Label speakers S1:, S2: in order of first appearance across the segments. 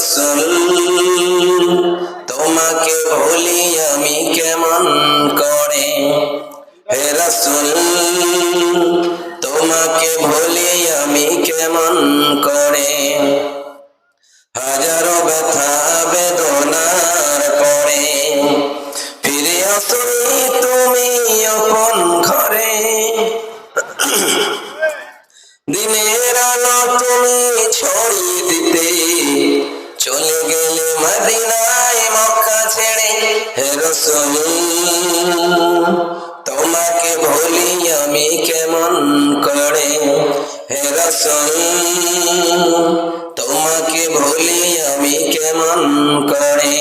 S1: রসুল তোমাকে ভুলি আমি কেমন করে? হে রসুল, তোমাকে ভুলি আমি কেমন করে? হাজারো ব্যথা বেদনার পরে ফিরে আসলে তুমি অপন ঘরে। দিনে মদিনায় মক্কা ছেড়ে হে তোমাকে ভুলি আমি কেমন করে? হে রসুল তোমাকে ভুলি আমি কেমন করে?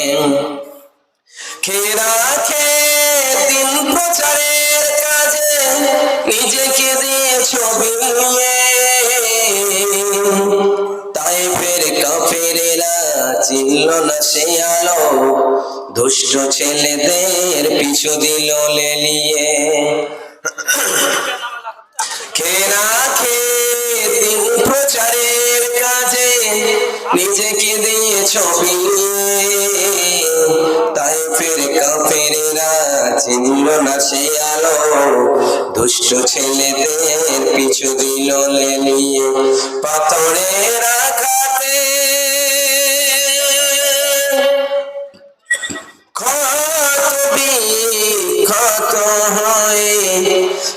S1: খেরা দিন প্রচারের কাজে? নিজেকে দিয়ে ছবি সে আলো দুষ্ট ছেলেদের পিছু দিল লেলিয়ে। খেরা খে দিন প্রচারের কাজে নিজেকে দিয়ে তাই ফের কাফেরেরা চিনল না সে আলো দুষ্ট ছেলেদের পিছু দিল লেলিয়ে। পাথরের আঘাতে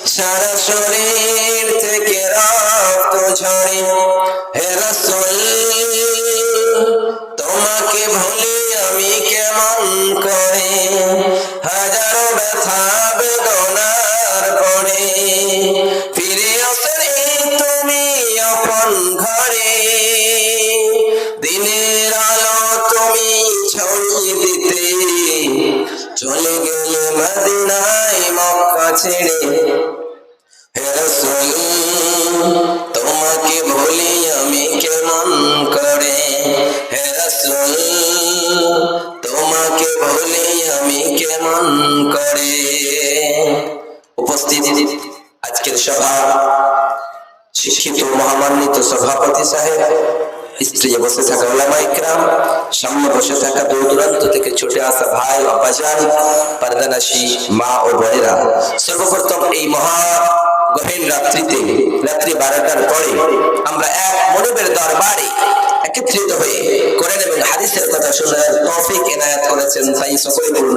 S1: সারা শরীর তোমাকে ভুলি আমি কেমন করে? তোমাকে ভুলি আমি কেমন করে? উপস্থিত আজকের সভা, শিক্ষিত মহামান্বিত সভাপতি সাহেব স্ত্রী বসে থাকা ওলামা ইকরাম সামনে বসে থাকা দূর দূরান্ত থেকে ছুটে আসা ভাই আব্বাজান, পারদানাসী মা ও বোনেরা। সর্বপ্রথম এই মহা গহীন রাত্রিতে, রাত্রি বারোটার পরে আমরা এক মনিবের দরবারে একত্রিত হয়ে কোরআন এবং হাদিসের কথা শোনার তৌফিক এনায়াত করেছেন তাই সকলে বলুন